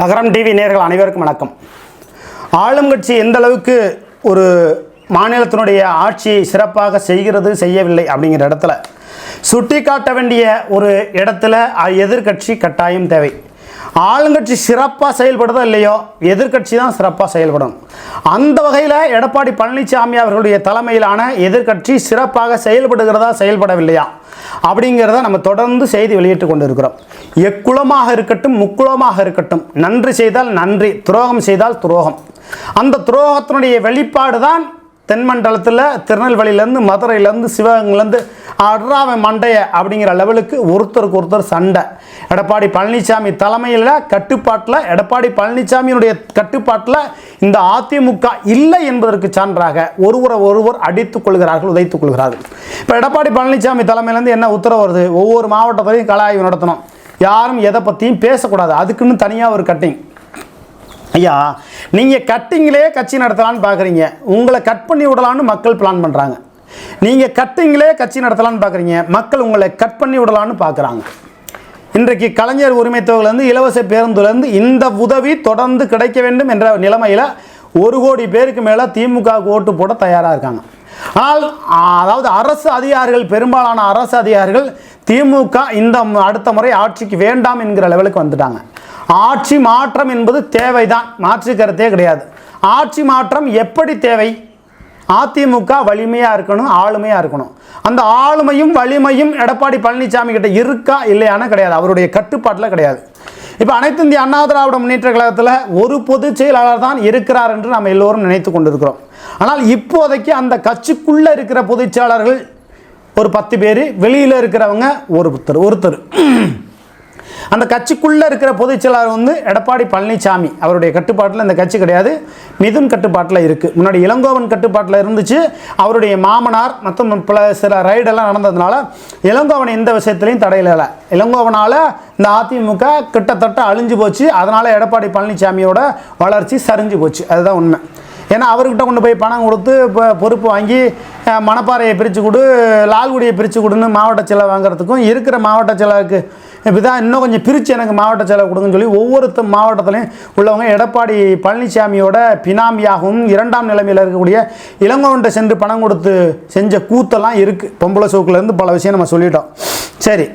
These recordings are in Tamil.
லகரம் டிவி நேர்கள் அனைவருக்கும் வணக்கம். ஆளும் கட்சி எந்த அளவுக்கு ஒரு மாநிலத்தினுடைய ஆட்சியை சிறப்பாக செய்கிறது செய்யவில்லை அப்படிங்கிற இடத்துல சுட்டி காட்ட வேண்டிய ஒரு இடத்துல எதிர்கட்சி எதிர்க்கட்சி கட்டாயம் தேவை. ஆளுங்கட்சி சிறப்பாக செயல்படுதோ இல்லையோ? எதிர்க்கட்சி தான் சிறப்பாக செயல்படும். அந்த வகையில் எடப்பாடி பழனிசாமி அவர்களுடைய தலைமையிலான எதிர்கட்சி சிறப்பாக செயல்படுகிறதா செயல்படவில்லையா? அப்படிங்கிறத நம்ம தொடர்ந்து செய்தி வெளியிட்டு கொண்டு இருக்கிறோம் எக்குலமாக இருக்கட்டும் முக்குலமாக இருக்கட்டும் நன்றி செய்தால் நன்றி துரோகம் செய்தால் துரோகம். அந்த துரோகத்தினுடைய வெளிப்பாடு தான் தென்மண்டலத்தில் திருநெல்வேலியிலேருந்து மதுரையிலேருந்து சிவகங்கையிலேருந்து அட்ராவை மண்டைய அப்படிங்கிற லெவலுக்கு ஒருத்தருக்கு ஒருத்தர் சண்டை. எடப்பாடி பழனிசாமி தலைமையில் கட்டுப்பாட்டில் எடப்பாடி பழனிசாமியினுடைய கட்டுப்பாட்டில் இந்த அதிமுக இல்லை என்பதற்கு சான்றாக ஒருவரை ஒருவர் அடித்துக் கொள்கிறார்கள் உதைத்துக் கொள்கிறார்கள். இப்போ எடப்பாடி பழனிசாமி தலைமையிலேருந்து என்ன உத்தரவு வருது? ஒவ்வொரு மாவட்டத்திலையும் கலாய்வு நடத்தணும். யாரும் எதை பற்றியும் பேசக்கூடாது. அதுக்குன்னு தனியாக ஒரு கட்டிங். ஐயா நீங்கள் கட்டிங்கிலே கட்சி நடத்தலான்னு பார்க்குறீங்க உங்களை கட் பண்ணி விடலான்னு மக்கள் பிளான் பண்ணுறாங்க நீங்கள் கட்டிங்கிலே கட்சி நடத்தலான்னு பார்க்குறீங்க மக்கள் உங்களை கட் பண்ணி விடலான்னு பார்க்குறாங்க இன்றைக்கு கலைஞர் உரிமை தொகையிலேருந்து இலவச பேருந்துலேருந்து இந்த உதவி தொடர்ந்து கிடைக்க வேண்டும் என்ற நிலைமையில் ஒரு கோடி பேருக்கு மேலே திமுக ஓட்டு போட தயாராக இருக்காங்க. ஆனால் அதாவது அரசு அதிகாரிகள் பெரும்பாலான அரசு அதிகாரிகள் திமுக இந்த அடுத்த முறை ஆட்சிக்கு வேண்டாம் என்கிற லெவலுக்கு வந்துட்டாங்க. ஆட்சி மாற்றம் என்பது தேவைதான். மாற்று கருத்தே கிடையாது. ஆட்சி மாற்றம் எப்படி தேவை? அதிமுக வலிமையாக இருக்கணும் ஆளுமையாக இருக்கணும். அந்த ஆளுமையும் வலிமையும் எடப்பாடி பழனிசாமி கிட்ட இருக்கா இல்லையானா கிடையாது. அவருடைய கட்டுப்பாட்டில் கிடையாது. இப்போ அனைத்து இந்திய அண்ணா திராவிட முன்னேற்ற கழகத்தில் ஒரு பொதுச் செயலாளர் தான் இருக்கிறார் என்று நம்ம எல்லோரும் நினைத்து கொண்டிருக்கிறோம். ஆனால் இப்போதைக்கு அந்த கட்சிக்குள்ளே இருக்கிற பொதுச் செயலாளர்கள் ஒரு பத்து பேர் வெளியில் இருக்கிறவங்க ஒருத்தர் ஒருத்தர். அந்த கட்சிக்குள்ளே இருக்கிற பொதுச் செயலாளர் வந்து எடப்பாடி பழனிசாமி. அவருடைய கட்டுப்பாட்டில் இந்த கட்சி கிடையாது. மிதுன் கட்டுப்பாட்டில் இருக்குது முன்னாடி இளங்கோவன் கட்டுப்பாட்டில் இருந்துச்சு. அவருடைய மாமனார் மற்றும் பல சில ரைடெல்லாம் நடந்ததுனால இளங்கோவன் எந்த விஷயத்துலையும் தடையில இல்லை. இளங்கோவனால் இந்த அதிமுக கிட்டத்தட்ட அழிஞ்சு போச்சு. அதனால் எடப்பாடி பழனிசாமியோட வளர்ச்சி சரிஞ்சு போச்சு. அதுதான் உண்மை. ஏன்னா அவர்கிட்ட கொண்டு போய் பணம் கொடுத்து இப்போ பொறுப்பு வாங்கி மணப்பாறையை பிரித்து கொடு லால்குடியை பிரித்து கொடுன்னு மாவட்ட செலவு வாங்குறதுக்கும் இருக்கிற மாவட்ட செலவுக்கு இப்படிதான் இன்னும் கொஞ்சம் பிரித்து எனக்கு மாவட்ட செலவு கொடுங்கன்னு சொல்லி ஒவ்வொருத்த மாவட்டத்திலையும் உள்ளவங்க எடப்பாடி பழனிசாமியோட பினாமியாகவும் இரண்டாம் நிலைமையில் இருக்கக்கூடிய இளங்கோவன்ட்ட சென்று பணம் கொடுத்து செஞ்ச கூத்தெல்லாம் இருக்குது பொம்பளை சோக்குலேருந்து பல விஷயம் நம்ம சொல்லிட்டோம். சரி.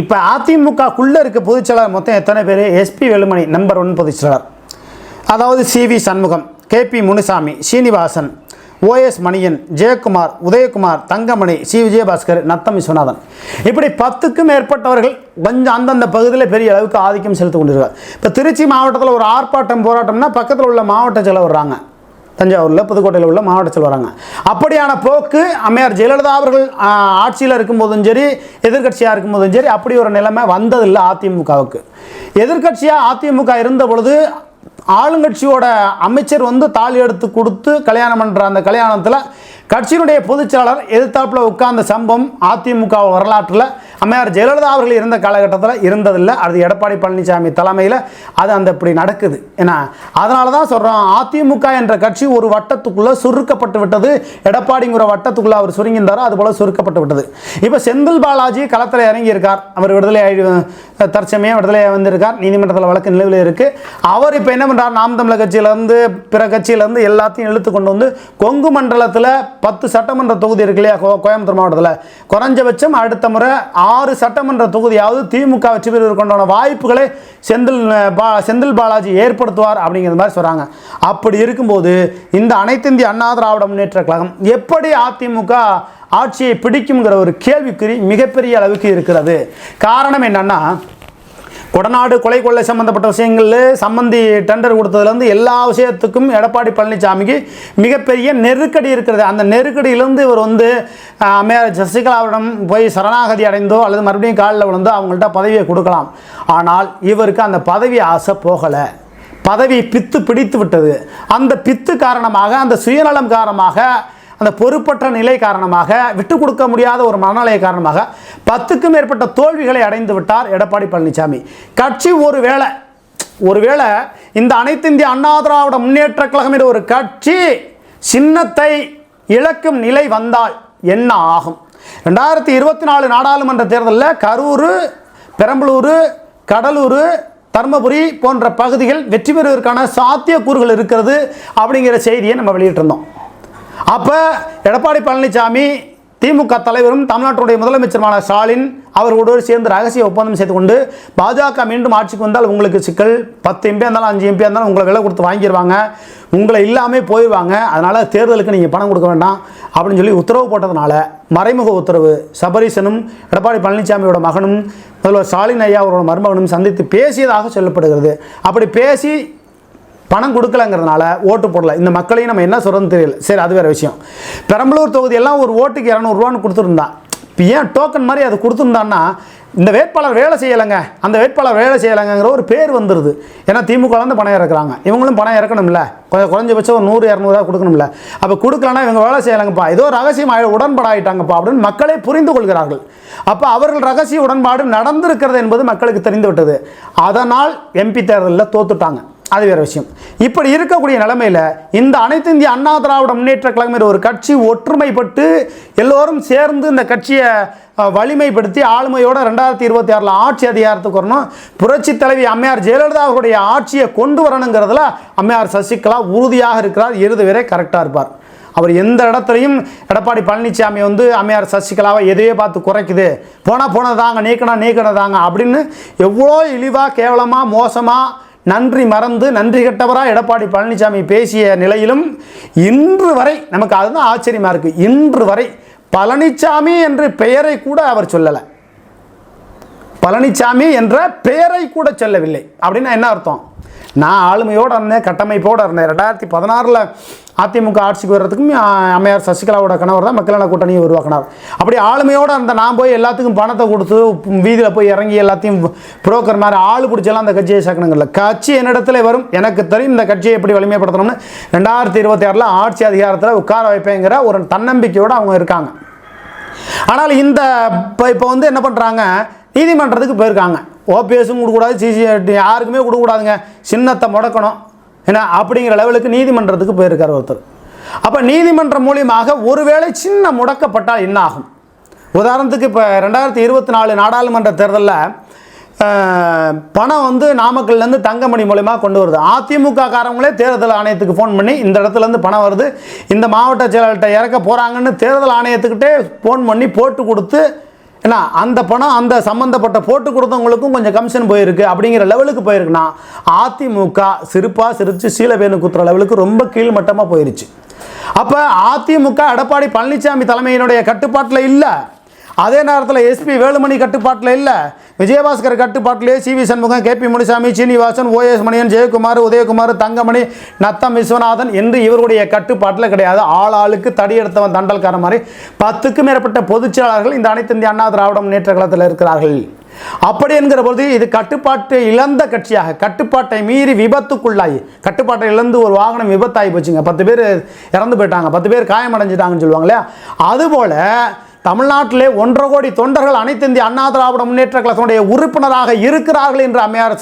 இப்போ அதிமுகக்குள்ளே இருக்க பொதுச்செயலாளர் மொத்தம் எத்தனை பேர்? எஸ்பி வேலுமணி நம்பர் ஒன் பொதுச்செயலாளர் அதாவது C V Shanmugam. K P Munusamy Srinivasan O S Manian Jayakumar Udhayakumar Thangamani C. Vijayabaskar Natham Viswanathan. இப்படி பத்துக்கும் மேற்பட்டவர்கள் கொஞ்சம் அந்தந்த பகுதியில் பெரிய அளவுக்கு ஆதிக்கம் செலுத்தி கொண்டிருக்காங்க இப்போ திருச்சி மாவட்டத்தில் ஒரு ஆர்ப்பாட்டம் போராட்டம்னா பக்கத்தில் உள்ள மாவட்ட செலவு வர்றாங்க. தஞ்சாவூரில் புதுக்கோட்டையில் உள்ள மாவட்டத்தில் வராங்க அப்படியான போக்கு அம்மையார் ஜெயலலிதா அவர்கள் ஆட்சியில் இருக்கும்போதும் சரி எதிர்க்கட்சியாக இருக்கும்போதும் சரி அப்படி ஒரு நிலைமை வந்ததில்லை அதிமுகவுக்கு. எதிர்க்கட்சியாக அதிமுக இருந்த பொழுது ஆளுங்கட்சியோட அமைச்சர் வந்து தாலி எடுத்து கொடுத்து கல்யாணம் பண்ணுற அந்த கல்யாணத்தில் கட்சியினுடைய பொதுச்செயலாளர் எதிர்த்தாப்பில் உட்கார்ந்த சம்பவம் அதிமுக வரலாற்றில் அம்மையார் ஜெயலலிதா அவர்கள் இருந்த காலகட்டத்தில் இருந்ததில்லை. அது எடப்பாடி பழனிசாமி தலைமையில் அது அந்த இப்படி நடக்குது. ஏன்னா அதனால தான் சொல்கிறோம் அதிமுக என்ற கட்சி ஒரு வட்டத்துக்குள்ளே சுருக்கப்பட்டு விட்டது. எடப்பாடிங்கிற வட்டத்துக்குள்ளே அவர் சுருங்கியிருந்தாரோ அதுபோல் சுருக்கப்பட்டு விட்டது. இப்போ செந்தில் பாலாஜி களத்தில் இறங்கியிருக்கார். அவர் விடுதலை ஆகி தற்சமயம் விடுதலை வந்திருக்கார். நீதிமன்றத்தில் வழக்கு நிலுவையில் இருக்குது அவர் இப்போ என்ன பண்ணுறார் நாம் தமிழர் கட்சியிலேருந்து பிற கட்சியிலேருந்து எல்லாத்தையும் இழுத்து கொண்டு வந்து கொங்கு மண்டலத்தில் பத்து சட்டமன்ற தொகுதி இருக்கு இல்லையா? கோ- கோயம்புத்தூர் மாவட்டத்தில். குறைஞ்சபட்சம் அடுத்த முறை ஆறு சட்டமன்ற தொகுதியாவது திமுக வெற்றி பெறுவதற்குண்டான வாய்ப்புகளை செந்தில் பா செந்தில் பாலாஜி ஏற்படுத்துவார் அப்படிங்கிற மாதிரி சொல்கிறாங்க அப்படி இருக்கும்போது இந்த அனைத்து இந்திய அண்ணா திராவிட முன்னேற்ற கழகம் எப்படி அதிமுக ஆட்சியை பிடிக்குங்கிற ஒரு கேள்விக்குறி மிகப்பெரிய அளவுக்கு இருக்கிறது. காரணம் என்னன்னா கொடநாடு கொலை கொள்ளை சம்பந்தப்பட்ட விஷயங்களில் சம்பந்தி டெண்டர் கொடுத்ததுலேருந்து எல்லா விஷயத்துக்கும் எடப்பாடி பழனிசாமிக்கு மிகப்பெரிய நெருக்கடி இருக்கிறது. அந்த நெருக்கடியிலேருந்து இவர் வந்து ஆஹ், அம்மையார் சசிகலாவிடம் போய் சரணாகதி அடைந்தோ அல்லது மறுபடியும் காலில் விழுந்தோ அவங்கள்ட்ட பதவியை கொடுக்கலாம். ஆனால் இவருக்கு அந்த பதவி ஆசை போகலை. பதவி பித்து பிடித்து விட்டது. அந்த பித்து காரணமாக அந்த சுயநலம் காரணமாக அந்த பொறுப்பற்ற நிலை காரணமாக விட்டு கொடுக்க முடியாத ஒரு மனநிலை காரணமாக பத்துக்கும் மேற்பட்ட தோல்விகளை அடைந்து விட்டார் எடப்பாடி பழனிசாமி. கட்சி ஒரு வேளை ஒருவேளை இந்த அனைத்து இந்திய அண்ணா திராவிட முன்னேற்ற கழகம் என்ற ஒரு கட்சி சின்னத்தை இழக்கும் நிலை வந்தால் என்ன ஆகும்? ரெண்டாயிரத்தி இருபத்தி நாலு நாடாளுமன்ற தேர்தலில் கரூர் பெரம்பலூர் கடலூர் தர்மபுரி போன்ற பகுதிகள் வெற்றி பெறுவதற்கான சாத்தியக்கூறுகள் இருக்கிறது அப்படிங்கிற செய்தியை நம்ம வெளியிட்டிருந்தோம். அப்போ எடப்பாடி பழனிசாமி திமுக தலைவரும் தமிழ்நாட்டுடைய முதலமைச்சருமான ஸ்டாலின் அவர்களோடு சேர்ந்து ரகசிய ஒப்பந்தம் செய்து கொண்டு பாஜக மீண்டும் ஆட்சிக்கு வந்தால் உங்களுக்கு சிக்கல். பத்து எம்பியாக இருந்தாலும் அஞ்சு எம்பியாக இருந்தாலும் உங்களை விலை கொடுத்து வாங்கிடுவாங்க உங்களை இல்லாமல் போயிடுவாங்க அதனால் தேர்தலுக்கு நீங்கள் பணம் கொடுக்க வேண்டாம் அப்படின்னு சொல்லி உத்தரவு போட்டதுனால மறைமுக உத்தரவு. சபரீசனும் எடப்பாடி பழனிசாமியோட மகனும் முதல்வர் ஸ்டாலின் ஐயா அவரோட மருமகனும் சந்தித்து பேசியதாக சொல்லப்படுகிறது. அப்படி பேசி பணம் கொடுக்கலங்கிறதுனால ஓட்டு போடல. இந்த மக்களையும் நம்ம என்ன சொல்கிறதுன்னு தெரியல. சரி அது வேறு விஷயம். பெரம்பலூர் தொகுதியெல்லாம் ஒரு ஓட்டுக்கு இரநூறுவான்னு கொடுத்துருந்தான் இப்போ ஏன் டோக்கன் மாதிரி அது கொடுத்துருந்தான்னா இந்த வேட்பாளர் வேலை செய்யலைங்க. அந்த வேட்பாளர் வேலை செய்யலைங்கிற ஒரு பேர் வந்துடுது ஏன்னா திமுகலேருந்து பணம் இறக்குறாங்க. இவங்களும் பணம் இறக்கணும்ல. கொஞ்சம் குறைஞ்சபட்சம் ஒரு நூறு இரநூறுவா கொடுக்கணும்ல. அப்போ கொடுக்கலன்னா இவங்க வேலை செய்யலைங்கப்பா. ஏதோ ரகசியம் உடன்படாயிட்டாங்கப்பா உடன்பாடாயிட்டாங்கப்பா அப்படின்னு மக்களே புரிந்து கொள்கிறார்கள். அப்போ அவர்கள் ரகசிய உடன்பாடு நடந்திருக்கிறது என்பது மக்களுக்கு தெரிந்து விட்டது. அதனால் எம்பி தேர்தலில் தோத்துட்டாங்க. அது வேற விஷயம். இப்படி இருக்கக்கூடிய நிலைமையில் இந்த அனைத்து இந்திய அண்ணா திராவிட முன்னேற்ற கழகம் ஒரு கட்சி ஒற்றுமைப்பட்டு எல்லோரும் சேர்ந்து இந்த கட்சியை வலிமைப்படுத்தி ஆளுமையோட ரெண்டாயிரத்தி இருபத்தி ஆறில் ஆட்சி அதிகாரத்துக்கு வரணும். புரட்சி தலைவி அம்மையார் ஜெயலலிதா அவருடைய ஆட்சியை கொண்டு வரணுங்கிறதுல அம்மையார் சசிகலா உறுதியாக இருக்கிறார். இறுதி வரை கரெக்டாக இருப்பார். அவர் எந்த இடத்துலையும் எடப்பாடி பழனிசாமி வந்து அம்மையார் சசிகலாவை எதையே பார்த்து குறைக்குது. போனால் போனதாங்க நீக்கினா நீக்கணதாங்க அப்படின்னு எவ்வளோ இழிவாக கேவலமாக மோசமாக நன்றி மறந்து நன்றி கெட்டவராக எடப்பாடி பழனிசாமி பேசிய நிலையிலும் இன்று வரை நமக்கு அதுதான் ஆச்சரியமாக இருக்குது இன்று வரை பழனிசாமி என்ற பெயரை கூட அவர் சொல்லலை. பழனிசாமி என்ற பெயரை கூட சொல்லவில்லை. அப்படின்னா என்ன அர்த்தம்? நான் ஆளுமையோடு இருந்தேன் கட்டமைப்போடு இருந்தேன். ரெண்டாயிரத்தி பதினாறில் அதிமுக ஆட்சிக்கு வர்றதுக்கும் அம்மையார் சசிகலாவோட கணவர் தான் மக்களான கூட்டணியை உருவாக்கினார். அப்படி ஆளுமையோடு இருந்த நான் போய் எல்லாத்துக்கும் பணத்தை கொடுத்து வீதியில் போய் இறங்கி எல்லாத்தையும் புரோக்கர் மாதிரி ஆள் பிடிச்செல்லாம் அந்த கட்சியை சேர்க்கணுங்கல்ல. கட்சி என்னிடத்துல வரும். எனக்கு தெரியும் இந்த கட்சியை எப்படி வலிமைப்படுத்தணும்னு. ரெண்டாயிரத்தி இருபத்தி ஆறில் ஆட்சி அதிகாரத்தில் உட்கார வைப்பேங்கிற ஒரு தன்னம்பிக்கையோடு அவங்க இருக்காங்க. ஆனால் இந்த இப்போ இப்போ வந்து என்ன பண்ணுறாங்க நீதிமன்றத்துக்கு போயிருக்காங்க. ஓபிஎஸும் கொடுக்கூடாது சிசி யாருக்குமே கொடுக்கக்கூடாதுங்க. சின்னத்தை முடக்கணும். ஏன்னா அப்படிங்கிற லெவலுக்கு நீதிமன்றத்துக்கு போயிருக்கார் ஒருத்தர். அப்போ நீதிமன்றம் மூலியமாக ஒருவேளை சின்ன முடக்கப்பட்டால் என்ன ஆகும்? உதாரணத்துக்கு இப்போ ரெண்டாயிரத்தி இருபத்தி நாலு நாடாளுமன்ற தேர்தலில் பணம் வந்து நாமக்கல்லேருந்து தங்கமணி மூலயமா கொண்டு வருது. அதிமுக காரங்களே தேர்தல் ஆணையத்துக்கு ஃபோன் பண்ணி இந்த இடத்துலேருந்து பணம் வருது இந்த மாவட்ட செயலாளர்கிட்ட இறக்க போகிறாங்கன்னு தேர்தல் ஆணையத்துக்கிட்டே ஃபோன் பண்ணி போட்டு கொடுத்து என்ன அந்த பணம் அந்த சம்மந்தப்பட்ட போட்டு கொடுத்தவங்களுக்கும் கொஞ்சம் கமிஷன் போயிருக்கு. அப்படிங்கிற லெவலுக்கு போயிருக்குன்னா அதிமுக சிரிப்பாக சிரித்து சீலவேணு குத்துற லெவலுக்கு ரொம்ப கீழ்மட்டமாக போயிருச்சு. அப்போ அதிமுக எடப்பாடி பழனிசாமி தலைமையினுடைய கட்டுப்பாட்டில் இல்லை. அதே நேரத்தில் எஸ்பி வேலுமணி கட்டுப்பாட்டில் இல்லை. Vijayabaskar கட்டுப்பாட்டிலே C V Shanmugam K P Munisamy Srinivasan O S Manian Jayakumar Udhayakumar Thangamani Natham Viswanathan என்று இவருடைய கட்டுப்பாட்டில் கிடையாது. ஆள் ஆளுக்கு தடி எடுத்தவன் தண்டல்கார மாதிரி பத்துக்கும் மேற்பட்ட பொதுச் செயலாளர்கள் இந்த அனைத்து இந்திய அண்ணா திராவிட முன்னேற்ற கழகத்தில் இருக்கிறார்கள். அப்படி என்கிற பொழுது இது கட்டுப்பாட்டை இழந்த கட்சியாக கட்டுப்பாட்டை மீறி விபத்துக்குள்ளாகி கட்டுப்பாட்டை இழந்து ஒரு வாகனம் விபத்தாகி போச்சுங்க. பத்து பேர் இறந்து போயிட்டாங்க. பத்து பேர் காயமடைஞ்சிட்டாங்கன்னு சொல்லுவாங்க இல்லையா? அதுபோல தமிழ்நாட்டிலே ஒன்றரை கோடி தொண்டர்கள் அனைத்து இந்திய அண்ணா திராவிட முன்னேற்ற கழகத்தினுடைய உறுப்பினராக இருக்கிறார்கள் என்று அம்மையார்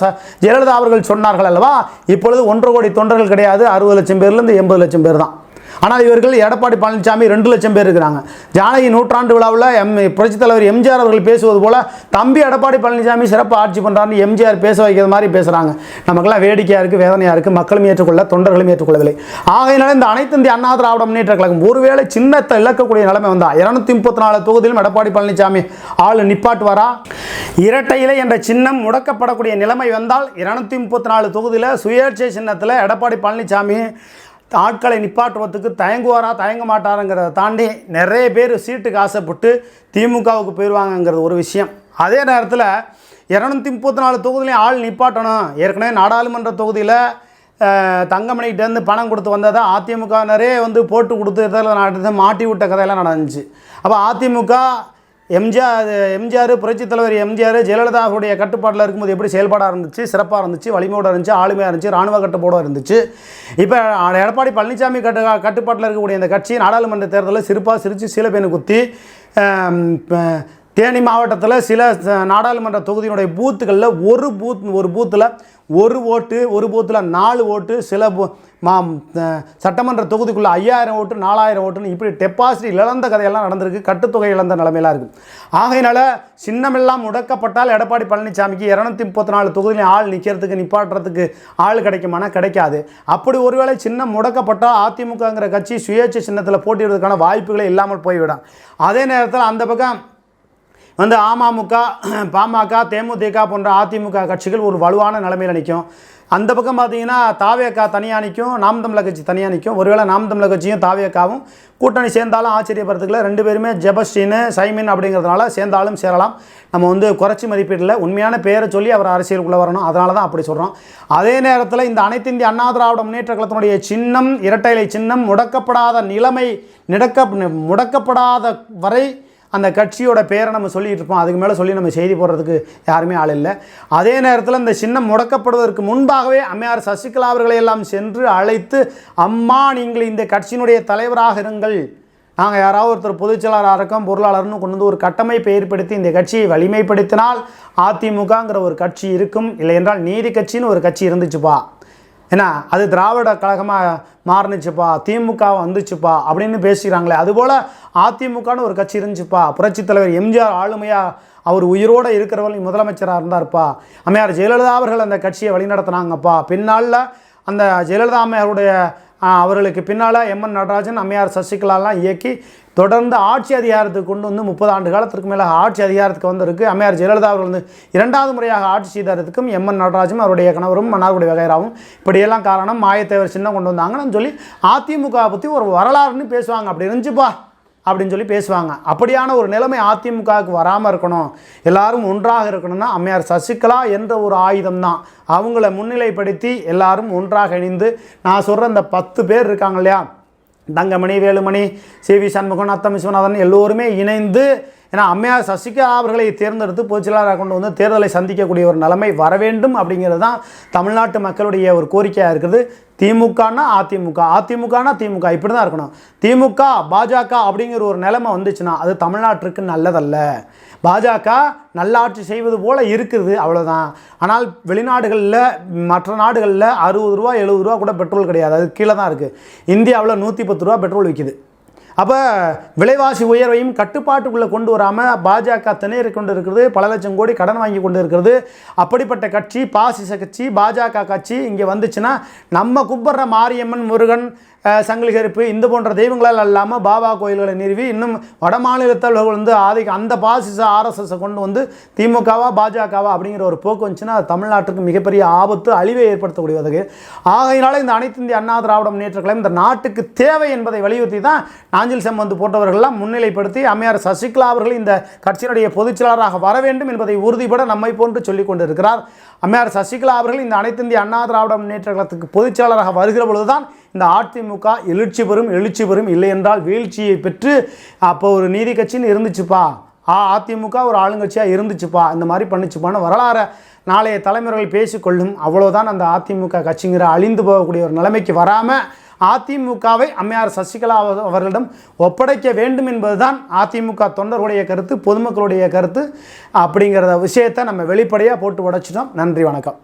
ஜெயலலிதா அவர்கள் சொன்னார்கள் அல்லவா? இப்பொழுது ஒன்றரை கோடி தொண்டர்கள் கிடையாது அறுபது லட்சம் பேர்லேருந்து எண்பது லட்சம் பேர் தான். ஆனால் இவர்கள் எடப்பாடி பழனிசாமி ரெண்டு லட்சம் பேர் இருக்கிறாங்க. ஜானகி நூற்றாண்டு விழாவில் எம் புரட்சித் தலைவர் எம்ஜிஆர் அவர்கள் பேசுவது போல தம்பி எடப்பாடி பழனிசாமி சிறப்பு ஆட்சி பண்ணுறாருன்னு எம்ஜிஆர் பேச வைக்கிறது மாதிரி பேசுகிறாங்க நமக்கெல்லாம் வேடிக்கையாக இருக்குது வேதனையாக இருக்குது மக்களும் ஏற்றுக்கொள்ள தொண்டர்களும் ஏற்றுக்கொள்ளவில்லை. ஆகையினால இந்த அனைத்து இந்திய அண்ணா திராவிட முன்னேற்ற கழகம் ஒருவேளை சின்னத்தை இழக்கக்கூடிய நிலைமை வந்தால் இருநூத்தி முப்பத்தி நாலு தொகுதியிலும் எடப்பாடி பழனிசாமி ஆள் நிப்பாட்டுவாரா? இரட்டையிலை என்ற சின்னம் முடக்கப்படக்கூடிய நிலைமை வந்தால் இருநூத்தி முப்பத்தி நாலு தொகுதியில் சுயேட்சை சின்னத்தில் எடப்பாடி பழனிசாமி ஆட்களை நிப்பாட்டுவதுக்கு தயங்குவாரா தயங்க மாட்டாருங்கிறத தாண்டி நிறைய பேர் சீட்டுக்கு ஆசைப்பட்டு திமுகவுக்கு போயிடுவாங்கங்கிறது ஒரு விஷயம். அதே நேரத்தில் இரநூத்தி முப்பத்தி நாலு தொகுதியிலையும் ஆள் நிப்பாட்டணும். ஏற்கனவே நாடாளுமன்ற தொகுதியில் தங்கமணிகிட்டேருந்து பணம் கொடுத்து வந்ததை அதிமுகவினரே வந்து போட்டு கொடுத்து இதில் நடந்து மாட்டி விட்ட கதையெல்லாம் நடந்துச்சு. அப்போ அதிமுக எம்ஜிஆர் எம்ஜிஆர் புரட்சித் தலைவர் எம்ஜிஆர் ஜெயலலிதாவுடைய கட்டுப்பாட்டில் இருக்கும்போது எப்படி செயல்பாடாக இருந்துச்சு? சிறப்பாக இருந்துச்சு வலிமையோடு இருந்துச்சு ஆளுமையாக இருந்துச்சு ராணுவ கட்டுப்பாடாக இருந்துச்சு. இப்போ எடப்பாடி பழனிசாமி கட்டு கட்டுப்பாட்டில் இருக்கக்கூடிய இந்த கட்சி நாடாளுமன்ற தேர்தலில் சிறப்பாக சிரித்து சீலப்பேனு குத்தி தேனி மாவட்டத்தில் சில நாடாளுமன்ற தொகுதியினுடைய பூத்துகளில் ஒரு பூத் ஒரு பூத்தில் ஒரு ஓட்டு ஒரு பூத்தில் நாலு ஓட்டு சில பூ மா சட்டமன்ற தொகுதிக்குள்ளே ஐயாயிரம் ஓட்டு நாலாயிரம் ஓட்டுன்னு இப்படி டெபாசிட் இழந்த கதையெல்லாம் நடந்திருக்கு. கட்டுத்தொகை இழந்த நிலைமையெல்லாம் இருக்குது ஆகையினால சின்னமெல்லாம் முடக்கப்பட்டால் எடப்பாடி பழனிசாமிக்கு இரநூத்தி முப்பத்தி நாலு தொகுதியிலும் ஆள் நிற்கிறதுக்கு நிப்பாட்டுறதுக்கு ஆள் கிடைக்குமானா கிடைக்காது. அப்படி ஒருவேளை சின்னம் முடக்கப்பட்டால் அதிமுகங்கிற கட்சி சுயேட்சை சின்னத்தில் போட்டிடுறதுக்கான வாய்ப்புகளே இல்லாமல் போய்விடும். அதே நேரத்தில் அந்த பக்கம் வந்து அமமுக பாமக தேமுதிக போன்ற அதிமுக கட்சிகள் ஒரு வலுவான நிலைமையில் நிற்கும் அந்த பக்கம் பார்த்தீங்கன்னா தாவேக்கா தனியாக நிற்கும் நாம் தமிழர் கட்சி தனியாக நிற்கும் ஒருவேளை நாம் தமிழர் கட்சியும் தாவேக்காவும் கூட்டணி சேர்ந்தாலும் ஆச்சரியப்படுறதுக்குல ரெண்டு பேருமே ஜெபஸ்டின் சைமின் அப்படிங்கிறதுனால சேர்ந்தாலும் சேரலாம். நம்ம வந்து குறைச்சி மதிப்பீட்டில் உண்மையான பேரை சொல்லி அவர் அரசியலுக்குள்ளே வரணும். அதனால தான் அப்படி சொல்கிறோம் அதே நேரத்தில் இந்த அனைத்து இந்திய அண்ணா திராவிட முன்னேற்ற கழகத்தினுடைய சின்னம் இரட்டை இலை சின்னம் முடக்கப்படாத நிலைமை நிடக்க முடக்கப்படாத வரை அந்த கட்சியோட பேரை நம்ம சொல்லிகிட்டு இருப்போம். அதுக்கு மேலே சொல்லி நம்ம செய்தி போடுறதுக்கு யாருமே ஆள் இல்லை. அதே நேரத்தில் இந்த சின்னம் முடக்கப்படுவதற்கு முன்பாகவே அம்மையார் சசிகலா அவர்களை எல்லாம் சென்று அழைத்து அம்மா நீங்கள் இந்த கட்சியினுடைய தலைவராக இருங்கள். நாங்கள் யாராவது ஒருத்தர் பொதுச்செயலாளராக இருக்கோம் பொருளாளர்னு கொண்டு வந்து ஒரு கட்டமைப்பை ஏற்படுத்தி இந்த கட்சியை வலிமைப்படுத்தினால் அதிமுகங்கிற ஒரு கட்சி இருக்கும். இல்லை என்றால் நீதி கட்சின்னு ஒரு கட்சி இருந்துச்சுப்பா. ஏன்னா அது திராவிட கழகமாக மாறுனுச்சுப்பா திமுக வந்துச்சுப்பா அப்படின்னு பேசிக்கிறாங்களே. அதுபோல் அதிமுகன்னு ஒரு கட்சி இருந்துச்சுப்பா. புரட்சித் தலைவர் எம்ஜிஆர் ஆளுமையாக அவர் உயிரோடு இருக்கிறவர்கள் முதலமைச்சராக இருந்தார்ப்பா. அம்மையார் ஜெயலலிதா அவர்கள் அந்த கட்சியை வழிநடத்தினாங்கப்பா. பின்னாளில் அந்த ஜெயலலிதா அம்மையாருடைய அவர்களுக்கு பின்னால் எம்என் நடராஜன் அம்மையார் சசிகலாலாம் இயக்கி தொடர்ந்து ஆட்சி அதிகாரத்துக்கு கொண்டு வந்து முப்பது ஆண்டு காலத்திற்கு மேலே ஆட்சி அதிகாரத்துக்கு வந்திருக்கு. அம்மையார் ஜெயலலிதா அவர்கள் வந்து இரண்டாவது முறையாக ஆட்சி செய்ததுக்கும் எம்என் நடராஜும் அவருடைய கணவரும் மன்னார்குடி வகைராவும் இப்படியெல்லாம் காரணம் மாயத்தேவர் சின்னம் கொண்டு வந்தாங்கன்னு சொல்லி அதிமுக பற்றி ஒரு வரலாறுன்னு பேசுவாங்க. அப்படி இருந்துச்சுப்பா. அப்படின்னு சொல்லி பேசுவாங்க. அப்படியான ஒரு நிலைமை அதிமுகவுக்கு வராமல் இருக்கணும். எல்லாரும் ஒன்றாக இருக்கணும்னா அம்மையார் சசிகலா என்ற ஒரு ஆயுதம் தான் அவங்கள முன்னிலைப்படுத்தி எல்லாரும் ஒன்றாக இணைந்து நான் சொல்கிற இந்த பத்து பேர் இருக்காங்க இல்லையா? தங்கமணி வேலுமணி சி. வி. சண்முகன் அத்தம் விஸ்வநாதன் எல்லோருமே இணைந்து ஏன்னா அம்மையார் சசிகலா அவர்களை தேர்ந்தெடுத்து பொதுச்செயலாளராக கொண்டு வந்து தேர்தலை சந்திக்கக்கூடிய ஒரு நிலைமை வர வேண்டும் அப்படிங்கிறது தான் தமிழ்நாட்டு மக்களுடைய ஒரு கோரிக்கையாக இருக்குது. திமுகனா அதிமுக? அதிமுகனா திமுக. இப்படி தான் இருக்கணும். திமுக பாஜக அப்படிங்கிற ஒரு நிலைமை வந்துச்சுன்னா அது தமிழ்நாட்டிற்கு நல்லதல்ல. பாஜக நல்லாட்சி செய்வது போல் இருக்குது அவ்வளோதான் ஆனால் வெளிநாடுகளில் மற்ற நாடுகளில் அறுபது ரூபா எழுபது ரூபா கூட பெட்ரோல் கிடையாது. அது கீழே தான் இருக்குது இந்தியாவில் நூற்றி பத்து ரூபா பெட்ரோல் விற்கிது அப்போ விலைவாசி உயர்வையும் கட்டுப்பாட்டுக்குள்ளே கொண்டு வராமல் பாஜக திணறி கொண்டு இருக்கிறது பல லட்சம் கோடி கடன் வாங்கி கொண்டு இருக்கிறது. அப்படிப்பட்ட கட்சி பாசிச கட்சி பாஜக கட்சி இங்கே வந்துச்சுன்னா நம்ம கும்பிட்ற மாரியம்மன் முருகன் சங்கிலி கருப்பு இந்த போன்ற தெய்வங்களால் அல்லாமல் பாபா கோயில்களை நிறுவி இன்னும் வட மாநிலத்தவர்கள் வந்து ஆதிக்க அந்த பாசிச ஆர்எஸ்எஸை கொண்டு வந்து திமுகவா பாஜகவா அப்படிங்கிற ஒரு போக்கு வந்துச்சுன்னா தமிழ்நாட்டுக்கு மிகப்பெரிய ஆபத்து அழிவை ஏற்படுத்தக்கூடியது. ஆகையினால இந்த அனைத்து இந்திய அண்ணா திராவிட முன்னேற்ற கழகம் இந்த நாட்டுக்கு தேவை என்பதை வலியுறுத்தி தான் நாஞ்சில் சம்பந்து போன்றவர்கள்லாம் முன்னிலைப்படுத்தி அம்மையார் சசிகலா அவர்கள் இந்த கட்சியினுடைய பொதுச்செயலாளராக வர வேண்டும் என்பதை உறுதிபட நம்மை போன்று சொல்லிக் கொண்டிருக்கிறார். அம்மையார் சசிகலா அவர்கள் இந்த அனைத்து இந்திய அண்ணா திராவிட முன்னேற்ற கழகத்துக்கு பொதுச் செயலாளராக வருகிற பொழுதுதான் இந்த அதிமுக எழுச்சி பெறும் எழுச்சி பெறும் இல்லை என்றால் வீழ்ச்சியை பெற்று அப்போ ஒரு நீதி கட்சின்னு இருந்துச்சுப்பா. ஆ அதிமுக ஒரு ஆளுங்கட்சியாக இருந்துச்சுப்பா. இந்த மாதிரி பண்ணுச்சுப்பான்னு வரலாறு. நாளைய தலைமுறைகள் பேசிக்கொள்ளும். அவ்வளோதான் அந்த அதிமுக கட்சிங்கிற அழிந்து போகக்கூடிய ஒரு நிலைமைக்கு வராமல் அதிமுகவை அம்மையார் சசிகலா அவர்களிடம் ஒப்படைக்க வேண்டும் என்பதுதான் அதிமுக தொண்டருடைய கருத்து பொதுமக்களுடைய கருத்து அப்படிங்கிற விஷயத்தை நம்ம வெளிப்படையாக போட்டு உடைச்சிட்டோம். நன்றி வணக்கம்.